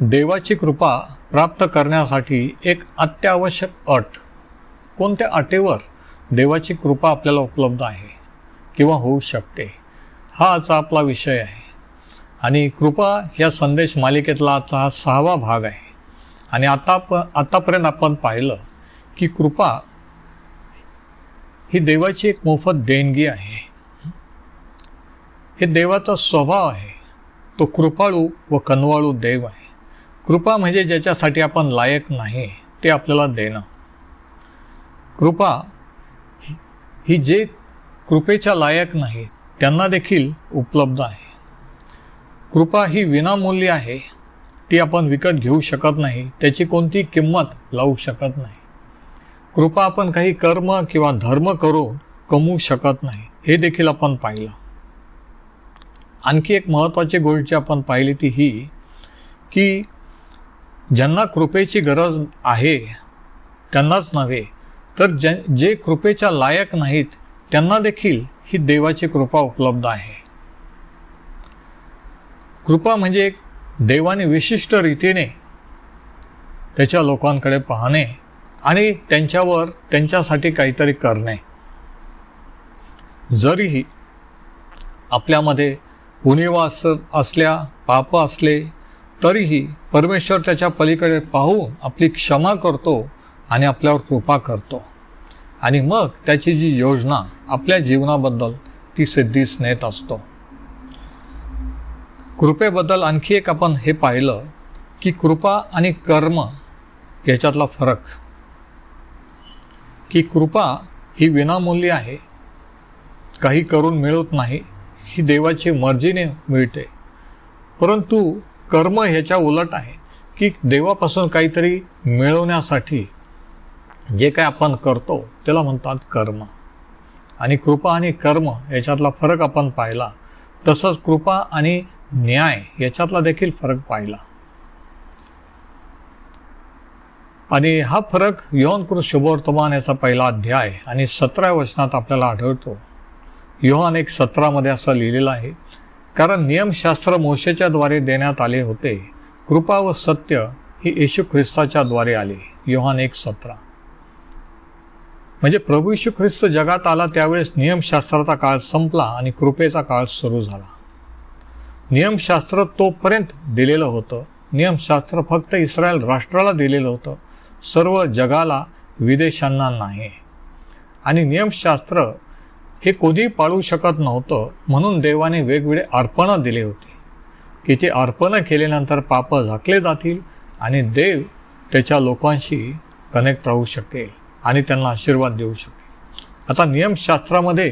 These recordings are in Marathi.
देवाची कृपा प्राप्त करण्यासाठी एक अत्यावश्यक अट. कोणत्या अटेवर देवाची कृपा आपल्याला उपलब्ध आहे किंवा होऊ शकते? हा आजचा आपला विषय आहे. आणि कृपा या संदेश मालिकेतला आजचा हा सहावा भाग आहे. आणि आता प आतापर्यंत आपण पाहिलं की कृपा ही देवाची एक मोफत देणगी आहे. हे देवाचा स्वभाव आहे. तो कृपाळू व कनवाळू देव आहे. कृपा म्हणजे ज्याच्यासाठी आपण लायक नाही ते आपल्याला देणं. कृपा ही- जे कृपेच्या लायक नाही त्यांना देखील उपलब्ध आहे. कृपा ही विनामूल्य आहे ती आपण विकत घेऊ शकत नाही त्याची कोणती किंमत लावू शकत नाही. कृपा आपण काही कर्म किंवा धर्म करू कमवू शकत नाही हे देखील आपण पाहिलं. आणखी एक महत्त्वाची गोष्ट जी आपण पाहिली ती ही की ज्यांना कृपेची गरज आहे त्यांनाच नव्हे तर ज जे कृपेच्या लायक नाहीत त्यांना देखील ही देवाची कृपा उपलब्ध आहे. कृपा म्हणजे एक देवाने विशिष्ट रीतीने त्याच्या लोकांकडे पाहणे आणि त्यांच्यावर त्यांच्यासाठी काहीतरी करणे. जरीही आपल्यामध्ये उणीवा अस असल्या पाप असले तरीही परमेश्वर त्याच्या पलीकडे पाहून आपली क्षमा करतो आणि आपल्यावर कृपा करतो. आणि मग त्याची जी योजना आपल्या जीवनाबद्दल ती सिद्धीस नेत असतो. कृपेबद्दल आणखी एक आपण हे पाहिलं की कृपा आणि कर्म याच्यातला फरक. की कृपा ही विनामूल्य आहे. काही करून मिळत नाही. ही देवाची मर्जीने मिळते. परंतु कर्म ह्याच्या उलट आहे की देवापासून काहीतरी मिळवण्यासाठी जे काय आपण करतो त्याला म्हणतात कर्म. आणि कृपा आणि कर्म याच्यातला फरक आपण पाहिला तसंच कृपा आणि न्याय याच्यातला देखील फरक पाहिला. आणि हा फरक योहान शुभवर्तमान याचा पहिला अध्याय आणि सतरा वचनात आपल्याला आढळतो. योहान एक सतरामध्ये असं लिहिलेलं आहे कारण नियमशास्त्र मोशेच्या द्वारे देण्यात आले होते. कृपा व सत्य ही येशू ख्रिस्ताच्या द्वारे आले. योहान एक सतरा. म्हणजे प्रभू येशू ख्रिस्त जगात आला त्यावेळेस नियमशास्त्राचा काळ संपला आणि कृपेचा काळ सुरू झाला. नियमशास्त्र तोपर्यंत दिलेलं होतं. नियमशास्त्र फक्त इस्रायल राष्ट्राला दिलेलं होतं. सर्व जगाला विदेशांना नाही. आणि नियमशास्त्र हे कोणी पाळू शकत नव्हतं म्हणून देवाने वेगवेगळे अर्पणं दिले होते. की ते अर्पणं केल्यानंतर पापं झाकले जातील आणि देव त्याच्या लोकांशी कनेक्ट राहू शकेल आणि त्यांना आशीर्वाद देऊ शकेल. आता नियमशास्त्रामध्ये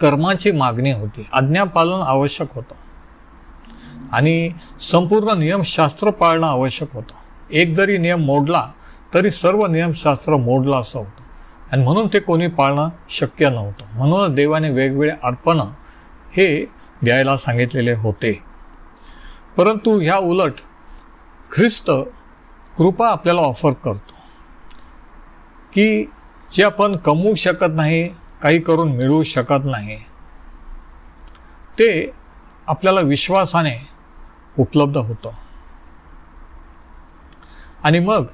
कर्माची मागणी होती आज्ञापालन आवश्यक होतं आणि संपूर्ण नियमशास्त्र पाळणं आवश्यक होतं. एक जरी नियम मोडला तरी सर्व नियमशास्त्र मोडलं असं होतं. आणि म्हणून ते कोणी पाळणं शक्य नव्हतं. म्हणूनच देवाने वेगवेगळे अर्पणं हे द्यायला सांगितलेले होते. परंतु ह्या उलट ख्रिस्त कृपा आपल्याला ऑफर करतो. की जे आपण कमवू शकत नाही काही करून मिळवू शकत नाही ते आपल्याला विश्वासाने उपलब्ध होतं. आणि मग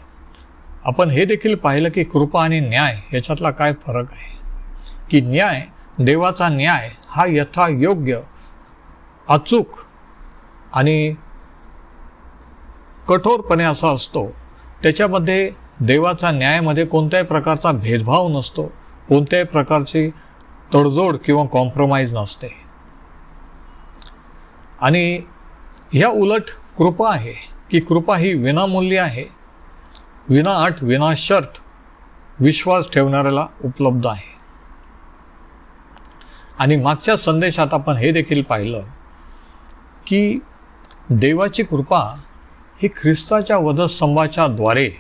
आपण हे देखील पाहिलं की कृपा आणि न्याय याच्यातला काय फरक आहे? की न्याय देवाचा न्याय हा यथायोग्य अचूक आणि कठोरपणे असा असतो. त्याच्यामध्ये देवाचा न्यायामध्ये कोणत्याही प्रकारचा भेदभाव नसतो. कोणत्याही प्रकारची तडजोड किंवा कॉम्प्रोमाइज नसते. आणि ह्या उलट कृपा आहे की कृपा ही विनामूल्य आहे. विना अट विना शर्त विश्वास ठेवणाऱ्याला उपलब्ध आहे. आणि मागच्या संदेशात आपण हे देखील पाहिलं की देवाची कृपा ही ख्रिस्ताच्या वधस्तंभाच्या द्वारे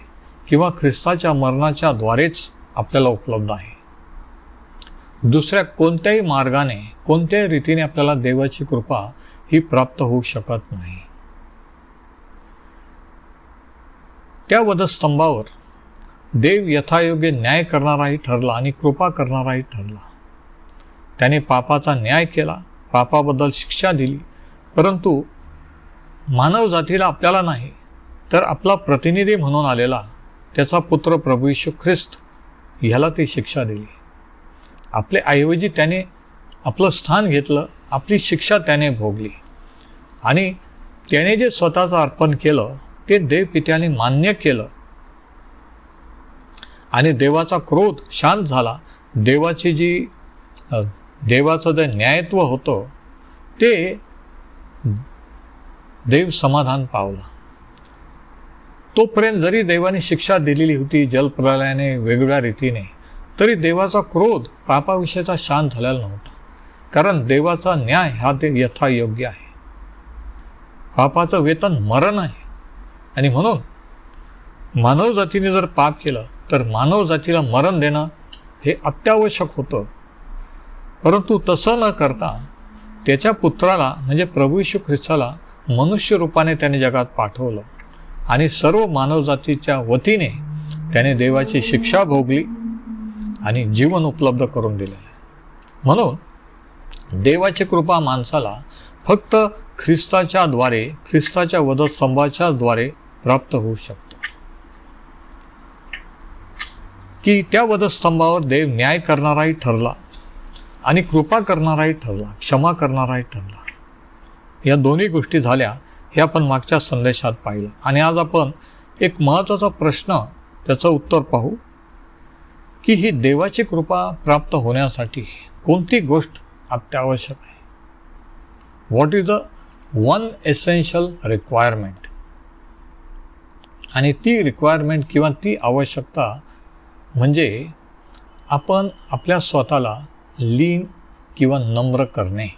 किंवा ख्रिस्ताच्या मरणाच्या द्वारेच आपल्याला उपलब्ध आहे. दुसऱ्या कोणत्याही मार्गाने कोणत्याही रीतीने आपल्याला देवाची कृपा ही प्राप्त होऊ शकत नाही. त्या वधस्तंभावर देव यथायोग्य न्याय करणाराही ठरला आणि कृपा करणाराही ठरला. त्याने पापाचा न्याय केला पापाबद्दल शिक्षा दिली परंतु मानव जातीला आपल्याला नाही तर आपला प्रतिनिधी म्हणून आलेला त्याचा पुत्र प्रभू यशू ख्रिस्त ह्याला ती शिक्षा दिली. आपल्या ऐवजी त्याने आपलं स्थान घेतलं आपली शिक्षा त्याने भोगली आणि त्याने जे स्वतःचं अर्पण केलं ते देवपित्याने मान्य केलं. आणि देवाचा क्रोध शांत झाला. देवाची जी देवाचं जे न्यायत्व होतं ते देव समाधान पावला. तोपर्यंत जरी देवाने शिक्षा दिलेली होती जलप्रलयाने वेगवेगळ्या रीतीने तरी देवाचा क्रोध पापाविषयीचा शांत झालेला नव्हता. कारण देवाचा न्याय हा ते यथायोग्य आहे. पापाचं वेतन मरण आहे. आणि म्हणून मानवजातीने जर पाप केलं तर मानवजातीला मरण देणं हे अत्यावश्यक होतं. परंतु तसं न करता त्याच्या पुत्राला म्हणजे प्रभू ख्रिस्ताला मनुष्य रूपाने त्याने जगात पाठवलं. आणि सर्व मानवजातीच्या वतीने त्याने देवाची शिक्षा भोगली आणि जीवन उपलब्ध करून दिलेलं आहे. म्हणून देवाची कृपा माणसाला फक्त ख्रिस्ताच्याद्वारे ख्रिस्ताच्या वधस्तंभाच्याद्वारे प्राप्त होऊ शकतो. की त्या वधस्तंभावर देव न्याय करणाराही ठरला आणि कृपा करणाराही ठरला क्षमा करणाराही ठरला. या दोन्ही गोष्टी झाल्या हे आपण मागच्या संदेशात पाहिलं. आणि आज आपण एक महत्त्वाचा प्रश्न त्याचं उत्तर पाहू. की ही देवाची कृपा प्राप्त होण्यासाठी कोणती गोष्ट अत्यावश्यक आहे? What is the one essential requirement आणि ती रिक्वायरमेंट किंवा ती आवश्यकता म्हणजे आपण आपल्या स्वतःला लीन किंवा नम्र करणे.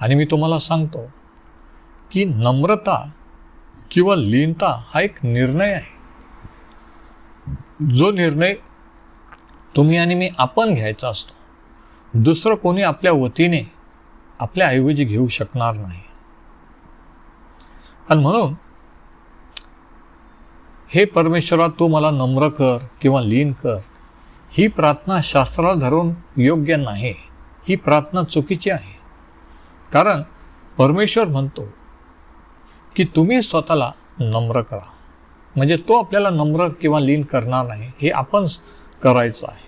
आणि मी तुम्हाला सांगतो की नम्रता किंवा लीनता हा एक निर्णय आहे. जो निर्णय तुम्ही आणि मी आपण घ्यायचा असतो दुसरं कोणी आपल्या वतीने आपल्या ऐवजी घेऊ शकणार नाही. आणि म्हणून हे परमेश्वरा तू मला नम्र कर किंवा लीन कर. ही प्रार्थना शास्त्राला धरून योग्य नाही. ही प्रार्थना चुकीची आहे. कारण परमेश्वर म्हणतो की तुम्ही स्वतःला नम्र करा. म्हणजे तो आपल्याला नम्र किंवा लीन करणार नाही. हे आपण करायचं आहे.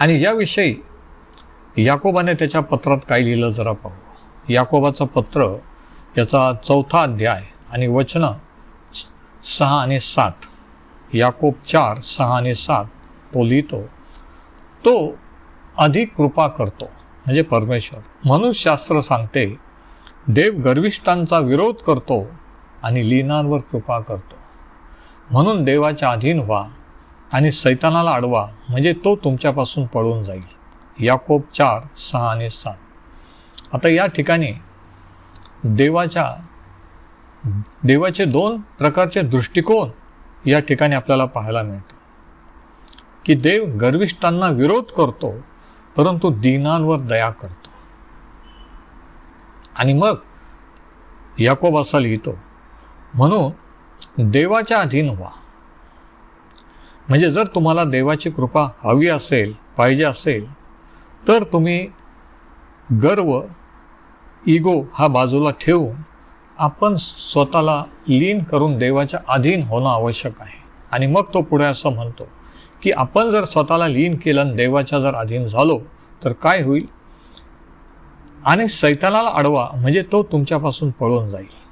आणि याविषयी याकोबाने त्याच्या पत्रात काय लिहिलं जरा पाहू. याकोबाचं पत्र याचा चौथा अध्याय आणि वचनं सहा आणि सात. याकोब चार सहा आणि सात तो लिहितो तो अधिक कृपा करतो म्हणजे परमेश्वर. म्हणून शास्त्र सांगते देव गर्विष्ठांचा विरोध करतो आणि लीनांवर कृपा करतो. म्हणून देवाच्या अधीन व्हा आणि सैतानाला अडवा म्हणजे तो तुमच्यापासून पळून जाईल. याकोब चार सहा आणि सात. आता या ठिकाणी देवाच्या देवाचे दोन प्रकारचे दृष्टिकोन या ठिकाणी आपल्याला पाहायला मिळतो. की देव गर्विष्ठांना विरोध करतो परंतु दीनांवर दया करतो. आणि मग याकोब असा लिहितो म्हणून देवाच्या अधीन व्हा. म्हणजे जर तुम्हाला देवाची कृपा हवी असेल पाहिजे असेल तर तुम्ही गर्व इगो हा बाजूला ठेवून आपण स्वतःला लीन करून देवाच्या अधीन होणं आवश्यक आहे. आणि मग तो पुढे असं म्हणतो की आपण जर स्वतःला लीन केलं आणि देवाच्या जर अधीन झालो तर काय होईल? आणि सैतानाला अडवा म्हणजे तो तुमच्यापासून पळून जाईल.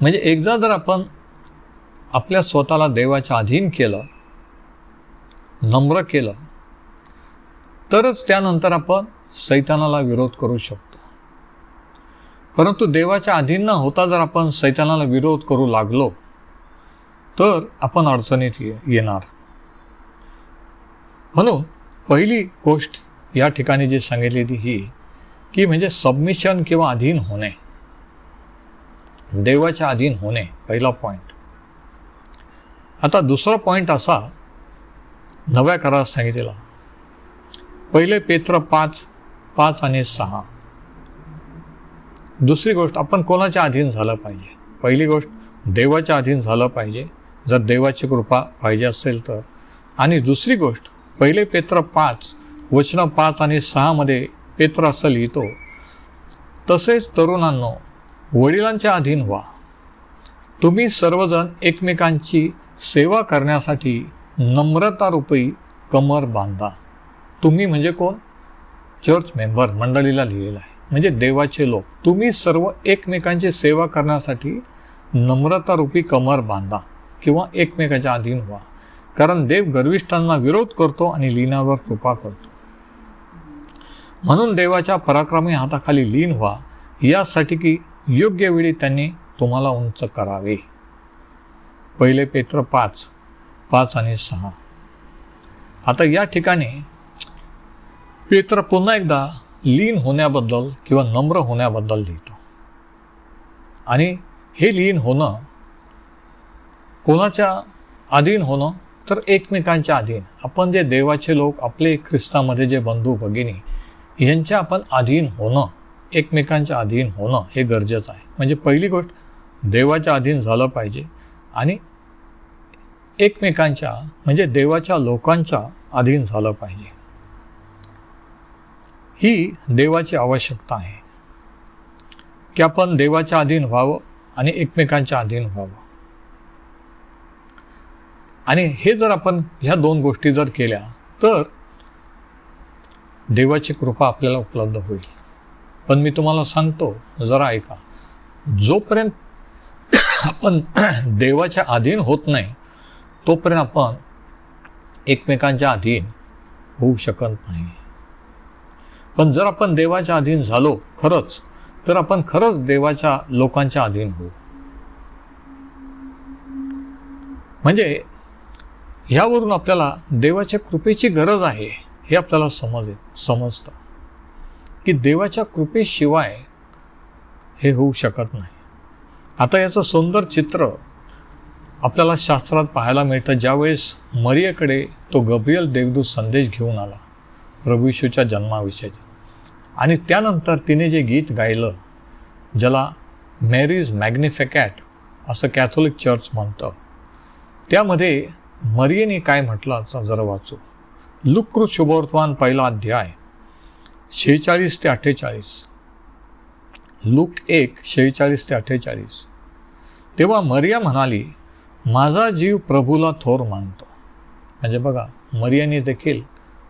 म्हणजे एकदा जर आपण आपल्या स्वतःला देवाच्या अधीन केलं नम्र केलं तरच त्यानंतर आपण सैतानाला विरोध करू शकतो. परंतु देवाच्या अधीन न होता जर आपण सैतानाला विरोध करू लागलो तर आपण अडचणीत ये येणार. म्हणून पहिली गोष्ट या ठिकाणी जी सांगितलेली ही की म्हणजे सबमिशन किंवा अधीन होणे. देवाच्या अधीन होणे पहिला पॉईंट आता दुसरा पॉईंट असा नव्या करारात सांगितलेला. पहिले पेत्र पाच पाच आणि सहा. दुसरी गोष्ट आपण कोणाच्या अधीन झालं पाहिजे? पहिली गोष्ट देवाच्या अधीन झालं पाहिजे. जर देवाची कृपा पाहिजे असेल तर. आणि दुसरी गोष्ट पहिले पेत्र पाच वचनं पाच आणि सहामध्ये पेत्र असं लिहितो तसेच तरुणांनो वडिलांच्या अधीन व्हा. तुम्ही सर्वजण एकमेकांची सेवा करण्यासाठी नम्रतारूपी कमर बांधा. तुम्ही म्हणजे कोण? चर्च मेंबर मंडळीला लिहिलेलं आहे. म्हणजे देवाचे लोक. तुम्ही सर्व एकमेकांची सेवा करण्यासाठी नम्रतारूपी कमर बांधा किंवा एकमेकाच्या अधीन व्हा. कारण देव गर्विष्ठांना विरोध करतो आणि लीनावर कृपा करतो. म्हणून देवाच्या पराक्रमी हाताखाली लीन व्हा. यासाठी की योग्य वेळी त्यांनी तुम्हाला उंच करावे. पहिले पेत्र पाच पाच आणि सहा. आता या ठिकाणी पेत्र पुन्हा एकदा लीन होण्याबद्दल किंवा नम्र होण्याबद्दल लिहितो. आणि हे लीन होणं कोणाच्या अधीन होणं तर एकमेकांच्या अधीन. आपण जे देवाचे लोक आपले ख्रिस्तामध्ये जे बंधू भगिनी यांच्या आपण अधीन होणं एकमेकांच्या अधीन होणं हे गरजेचं आहे. म्हणजे पहिली गोष्ट देवाच्या अधीन झालं पाहिजे आणि एकमेकांच्या म्हणजे देवाच्या लोकांच्या अधीन झालं पाहिजे. ही देवाची आवश्यकता आहे. की आपण देवाच्या अधीन व्हावं आणि एकमेकांच्या अधीन व्हावं. आणि हे जर आपण ह्या दोन गोष्टी जर केल्या तर देवाची कृपा आपल्याला उपलब्ध होईल. पण मी तुम्हाला सांगतो जरा ऐका. जोपर्यंत आपण देवाच्या अधीन होत नाही तोपर्यंत आपण एकमेकांच्या अधीन होऊ शकत नाही. पण जर आपण देवाच्या अधीन झालो खरंच तर आपण खरंच देवाच्या लोकांच्या अधीन होऊ. म्हणजे ह्यावरून आपल्याला देवाच्या कृपेची गरज आहे हे आपल्याला समज समजतं. की देवाच्या कृपेशिवाय हे होऊ शकत नाही. आता याचं सुंदर चित्र आपल्याला शास्त्रात पाहायला मिळतं. ज्यावेळेस मरियेकडे तो गब्रियल देवदूत संदेश घेऊन आला प्रभू येशूच्या जन्माविषयीचा. आणि त्यानंतर तिने जे गीत गायलं ज्याला मॅरीज मॅग्निफिकॅट असं कॅथोलिक चर्च म्हणतं त्यामध्ये मरियेने काय म्हटलं असं जरा वाचू. लुकृत शुभवर्तमान पहिला अध्याय शेहेचाळीस ते अठ्ठेचाळीस. लुक एक शेहेचाळीस ते अठ्ठेचाळीस. तेव्हा मरिया म्हणाली माझा जीव प्रभूला थोर मानतो. म्हणजे बघा मरियाने देखील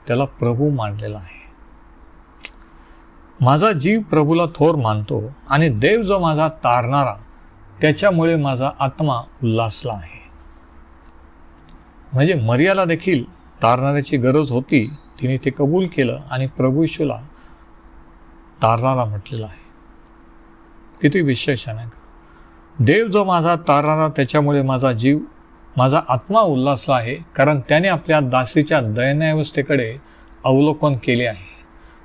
त्याला प्रभू मानलेला आहे. माझा जीव प्रभूला थोर मानतो आणि देव जो माझा तारणारा त्याच्यामुळे माझा आत्मा उल्हासला आहे. म्हणजे मर्याला देखील तारणाऱ्याची गरज होती तिने ते कबूल केलं आणि प्रभू तारणारा म्हटलेला आहे. किती विशेष आहे का? देव जो माझा तारणारा त्याच्यामुळे माझा जीव माझा आत्मा उल्हासला आहे कारण त्याने आपल्या दासीच्या दयनावस्थेकडे अवलोकन केले आहे.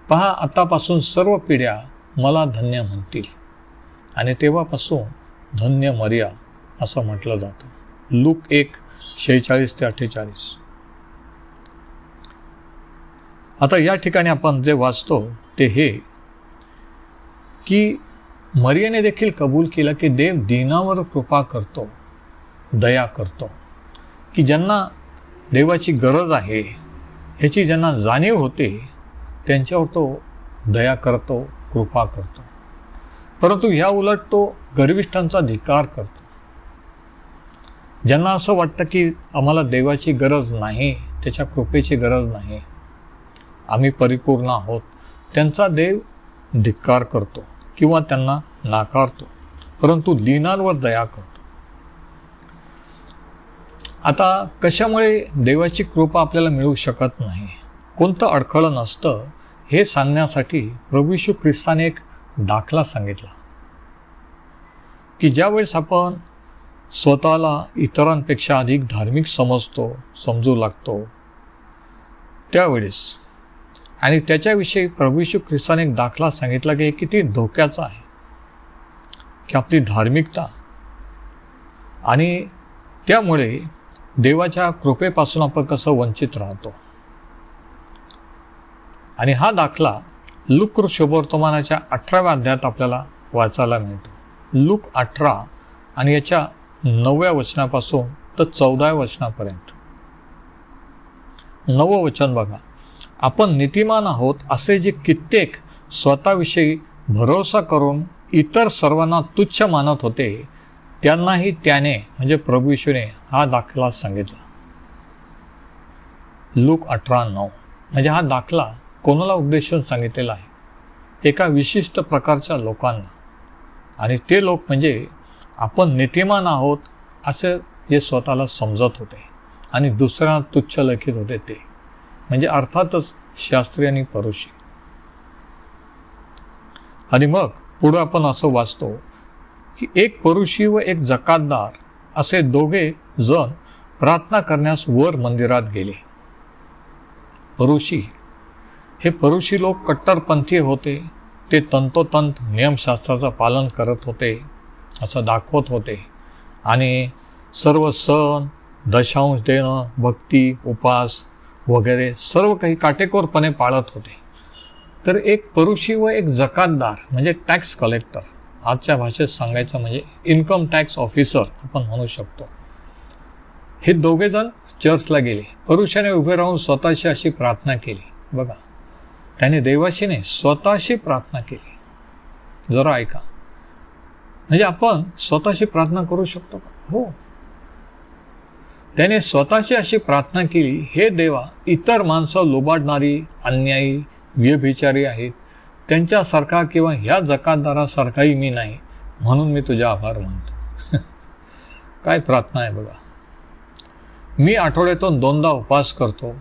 पहा आतापासून सर्व पिढ्या मला धन्य म्हणतील. आणि तेव्हापासून धन्य मर्या असं म्हटलं जातं. लूक एक शेहेचाळीस ते अठ्ठेचाळीस. आता या ठिकाणी आपण जे वाचतो ते हे की मर्याने देखील कबूल केलं की देव दिनावर कृपा करतो दया करतो. की ज्यांना देवाची गरज आहे ह्याची ज्यांना जाणीव होते त्यांच्यावर तो दया करतो कृपा करतो. परंतु ह्या उलट तो गर्विष्ठांचा धिकार करतो. ज्यांना असं वाटतं की आम्हाला देवाची गरज नाही त्याच्या कृपेची गरज नाही आम्ही परिपूर्ण आहोत त्यांचा देव धिक्कार करतो किंवा त्यांना नाकारतो परंतु लीनांवर दया करतो. आता कशामुळे देवाची कृपा आपल्याला मिळू शकत नाही? कोणतं अडखळं नसतं हे सांगण्यासाठी प्रभूशू ख्रिस्ताने एक दाखला सांगितला. की ज्यावेळेस आपण स्वतःला इतरांपेक्षा अधिक धार्मिक समजतो समजू लागतो त्यावेळेस आणि त्याच्याविषयी प्रभूशू ख्रिस्ताने एक दाखला सांगितला की हे किती धोक्याचा आहे. की आपली धार्मिकता आणि त्यामुळे देवाच्या कृपेपासून आपण कसं वंचित राहतो. आणि हा दाखला लुक शुभवर्तमानाच्या अठराव्या अध्यायात आपल्याला वाचायला मिळतो. लुक अठरा आणि याच्या नवव्या वचनापासून तर चौदाव्या वचनापर्यंत. नवं वचन बघा. आपण नीतिमान आहोत असे जे कित्येक स्वतःविषयी भरोसा करून इतर सर्वांना तुच्छ मानत होते त्यांनाही त्याने म्हणजे प्रभू यशूने हा दाखला सांगितला. लूक अठरा नऊ. म्हणजे हा दाखला कोणाला उद्देशून सांगितलेला आहे? एका विशिष्ट प्रकारच्या लोकांना. आणि ते लोक म्हणजे आपण नीतिमान आहोत असे हे स्वतःला समजत होते. आणि दुसऱ्यांना तुच्छ लेखित होते ते. म्हणजे अर्थातच शास्त्री आणि परुषी. आणि मग पुढं आपण असं वाचतो की एक परुषी व एक जकातदार असे दोघे जण प्रार्थना करण्यास वर मंदिरात गेले. परुषी हे परुषी लोक कट्टरपंथी होते. ते तंतोतंत नियमशास्त्राचं पालन करत होते असं दाखवत होते. आणि सर्व सण दशांश देणं भक्ती उपास वगैरे सर्व काही काटेकोरपणे पाळत होते. तर एक परुषी व एक जकातदार म्हणजे टॅक्स कलेक्टर आजच्या भाषेत सांगायचं म्हणजे इन्कम टॅक्स ऑफिसर आपण म्हणू शकतो. हे दोघेजण चर्चला गेले. परुषाने उभे राहून स्वतःशी अशी प्रार्थना केली. बघा. त्याने देवाशीने स्वतःशी प्रार्थना केली. जरा ऐका. म्हणजे आपण स्वतःशी प्रार्थना करू शकतो का? हो. त्याने स्वतःशी अशी प्रार्थना केली हे देवा इतर माणसं लोबाडणारी अन्यायी व्यभिचारी आहेत. त्यांच्यासारखा किंवा ह्या जकातदारासारखाही मी नाही. म्हणून मी तुझे आभार मानतो. काय प्रार्थना आहे बघा. मी आठवड्यातून दोनदा उपवास करतो.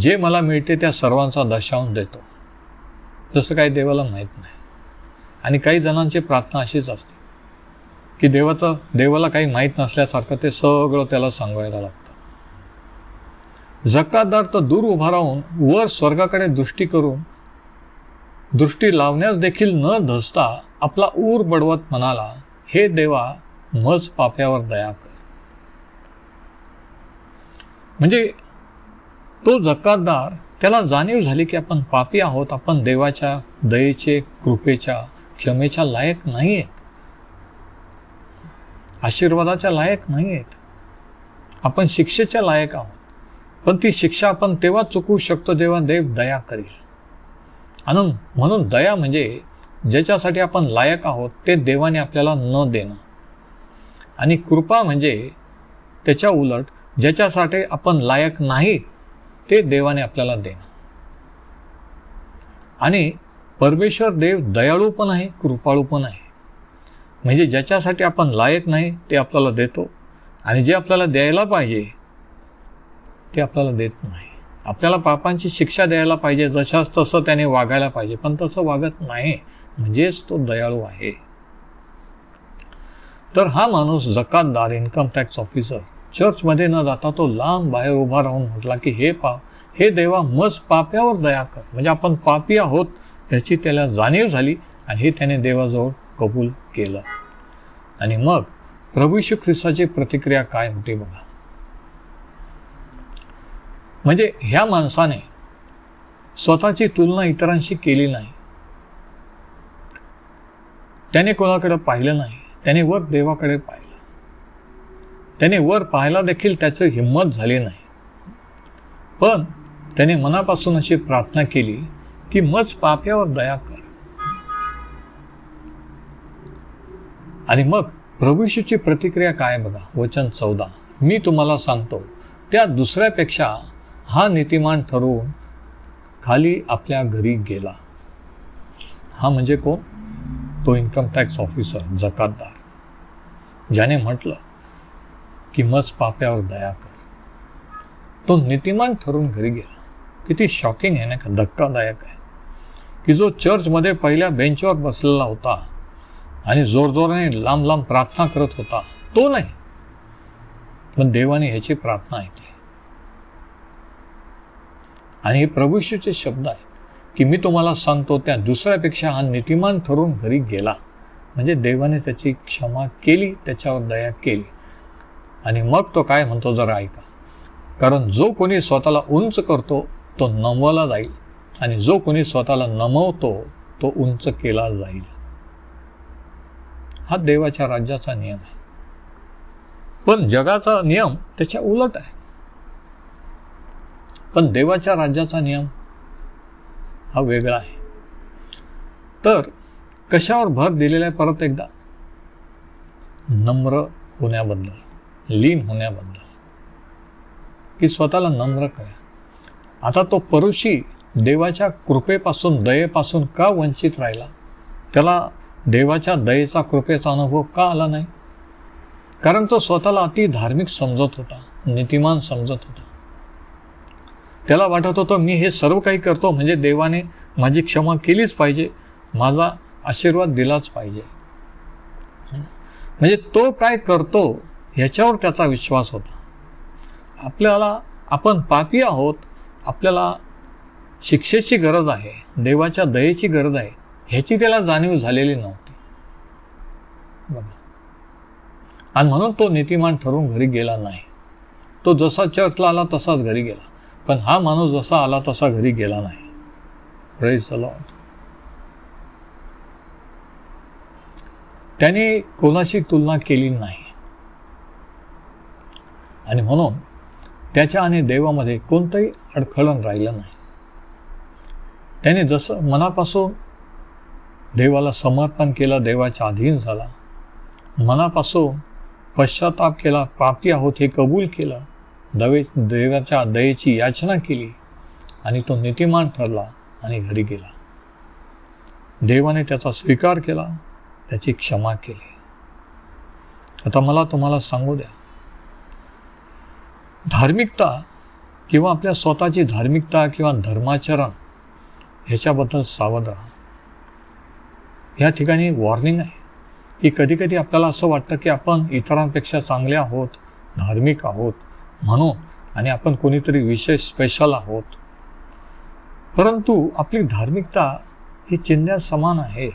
जे मला मिळते त्या सर्वांचा दशावून देतो. जसं काही देवाला माहीत नाही. आणि काही जणांची प्रार्थना अशीच असते की देवाचं देवाला काही माहीत नसल्यासारखं ते सगळं त्याला सांगायला लागतं. जकातदार तर दूर उभा राहून वर स्वर्गाकडे दृष्टी करून दृष्टी लावण्यास देखील न धसता आपला ऊर बडवत म्हणाला हे देवा मज पाप्यावर दया कर. म्हणजे तो जकातदार त्याला जाणीव झाली की आपण पापी आहोत आपण देवाच्या दयेचे कृपेच्या क्षमेच्या लायक नाही आहेत आशीर्वादाच्या लायक नाही आहेत आपण शिक्षेच्या लायक आहोत. पण ती शिक्षा आपण तेव्हा चुकवू शकतो जेव्हा देव दया करेल. आणि म्हणून दया म्हणजे ज्याच्यासाठी आपण लायक आहोत ते देवाने आपल्याला न देणं. आणि कृपा म्हणजे त्याच्या उलट ज्याच्यासाठी आपण लायक नाही ते देवाने आपल्याला देणं. आणि परमेश्वर देव दयाळू पण आहे कृपाळू पण आहे. म्हणजे ज्याच्यासाठी आपण लायक नाही ते आपल्याला देतो. आणि जे आपल्याला द्यायला पाहिजे ते आपल्याला देत नाही. आपल्याला पापांची शिक्षा द्यायला पाहिजे जशाच तसं त्याने वागायला पाहिजे पण तसं वागत नाही. म्हणजेच तो दयाळू आहे. तर हा माणूस जकातदार इन्कम टॅक्स ऑफिसर चर्चमध्ये न जाता तो लांब बाहेर उभा राहून म्हटला की हे पा हे देवा मज पाप्यावर दया कर. म्हणजे आपण पापी आहोत याची त्याला जाणीव झाली आणि हे त्याने देवाजवळ कबूल केलं. आणि मग प्रभू ख्रिस्ताची प्रतिक्रिया काय होती बघा. म्हणजे ह्या माणसाने स्वतःची तुलना इतरांशी केली नाही. त्याने कोणाकडे पाहिलं नाही. त्याने वर देवाकडे पाहिलं. त्याने वर पाहायला देखील त्याची हिंमत झाली नाही. पण त्याने मनापासून अशी प्रार्थना केली की मज पाप्यावर दया कर. आणि मग प्रभूशीची प्रतिक्रिया काय बघा? वचन चौदा. मी तुम्हाला सांगतो त्या दुसऱ्यापेक्षा हा नीतिमान ठरवून खाली आपल्या घरी गेला. हा म्हणजे कोण? तो इन्कम टॅक्स ऑफिसर जकातदार. ज्याने म्हटलं की मज पाप्यावर दया कर. तो नीतिमान ठरून घरी गेला. किती शॉकिंग आहे ना का? धक्कादायक आहे. की जो चर्चमध्ये पहिल्या बेंचवर बसलेला होता आणि जोरजोराने लांब लांब प्रार्थना करत होता तो नाही. पण देवाने ह्याची प्रार्थना ऐकली. आणि हे प्रभूशीचे शब्द आहेत की मी तुम्हाला सांगतो त्या दुसऱ्यापेक्षा हा नीतिमान ठरून घरी गेला. म्हणजे देवाने त्याची क्षमा केली त्याच्यावर दया केली. आणि मग तो काय म्हणतो जरा ऐका. कारण जो कोणी स्वतःला उंच करतो तो नमवला जाईल. आणि जो कोणी स्वतःला नमवतो तो उंच केला जाईल. हा देवाच्या राज्याचा नियम आहे. पण जगाचा नियम त्याच्या उलट आहे. पण देवाच्या राज्याचा नियम हा वेगळा आहे. तर कशावर भर दिलेला आहे परत एकदा? नम्र होण्याबद्दल. लीन होण्याबद्दल. की स्वतःला नम्र करा. आता तो परुषी देवाच्या कृपेपासून दयेपासून का वंचित राहिला? त्याला देवाच्या दयेचा कृपेचा अनुभव का आला नाही? कारण तो स्वतःला अति धार्मिक समजत होता नीतिमान समजत होता. त्याला वाटत होतं मी हे सर्व काही करतो म्हणजे देवाने माझी क्षमा केलीच पाहिजे माझा आशीर्वाद दिलाच पाहिजे. म्हणजे तो काय करतो ह्याच्यावर त्याचा विश्वास होता. आपल्याला आपण पापी आहोत आपल्याला शिक्षेची गरज आहे देवाच्या दयेची गरज आहे ह्याची त्याला जाणीव झालेली नव्हती. बघा. आणि म्हणून तो नीतिमान ठरून घरी गेला नाही. तो जसा चर्चला आला तसाच घरी गेला. पण हा माणूस जसा आला तसा घरी गेला नाही. प्रेज लॉर्ड त्याने कोणाशी तुलना केली नाही. आणि म्हणून त्याच्या आणि देवामध्ये कोणतंही अडखळण राहिलं नाही. त्याने जसं मनापासून देवाला समर्पण केलं देवाच्या अधीन झाला मनापासून पश्चाताप केला पापी आहोत हे कबूल केलं दवे देवाच्या दयेची याचना केली आणि तो नीतिमान ठरला आणि घरी गेला. देवाने त्याचा स्वीकार केला त्याची क्षमा केली. आता मला तुम्हाला सांगू द्या धार्मिकता किंवा आपल्या स्वतःची धार्मिकता किंवा धर्माचरण ह्याच्याबद्दल सावध राहा. या ठिकाणी वॉर्निंग आहे की कधीकधी आपल्याला असं वाटतं की आपण इतरांपेक्षा चांगले आहोत धार्मिक आहोत म्हणून आणि आपण कोणीतरी विशेष स्पेशल आहोत. परंतु आपली धार्मिकता ही चिन्ह्या समान आहे.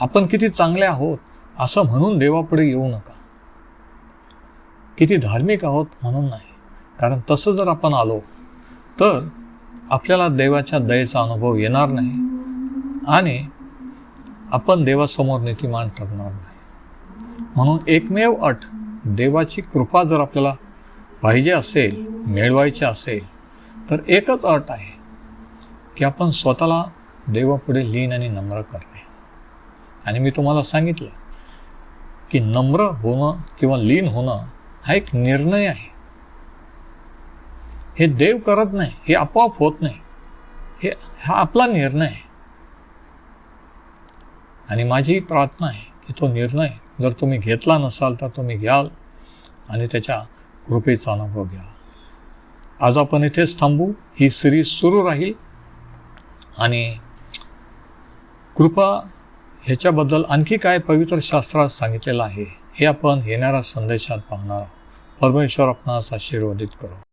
आपण किती चांगले आहोत असं म्हणून देवापुढे येऊ नका. किती धार्मिक आहोत म्हणून नाही. कारण तसं जर आपण आलो तर आपल्याला देवाच्या दयेचा अनुभव येणार नाही आणि आपण देवासमोर नीतिमान ठरणार नाही. म्हणून एकमेव अट देवाची कृपा जर आपल्याला पाहिजे असेल मिळवायची असेल तर एकच अट आहे की आपण स्वतःला देवापुढे लीन आणि नम्र करणे. आणि मी तुम्हाला सांगितलं की नम्र होणं किंवा लीन होणं हा एक निर्णय आहे. हे देव करत नाही हे आपोआप होत नाही. हे हा आपला निर्णय आहे. आणि माझी प्रार्थना आहे की तो निर्णय जर तुम्ही घेतला नसाल तर तुम्ही घ्याल आणि त्याच्या कृपेचा अनुभव घ्या आज आपण इथेच थांबू. ही सिरीज सुरू राहील. आणि कृपा ह्याच्याबद्दल आणखी काय पवित्र शास्त्रात सांगितलेलं आहे? हे आपण येणाऱ्या संदेशात पाहणार आहोत. परमेश्वर आपणास आशीर्वादित करू.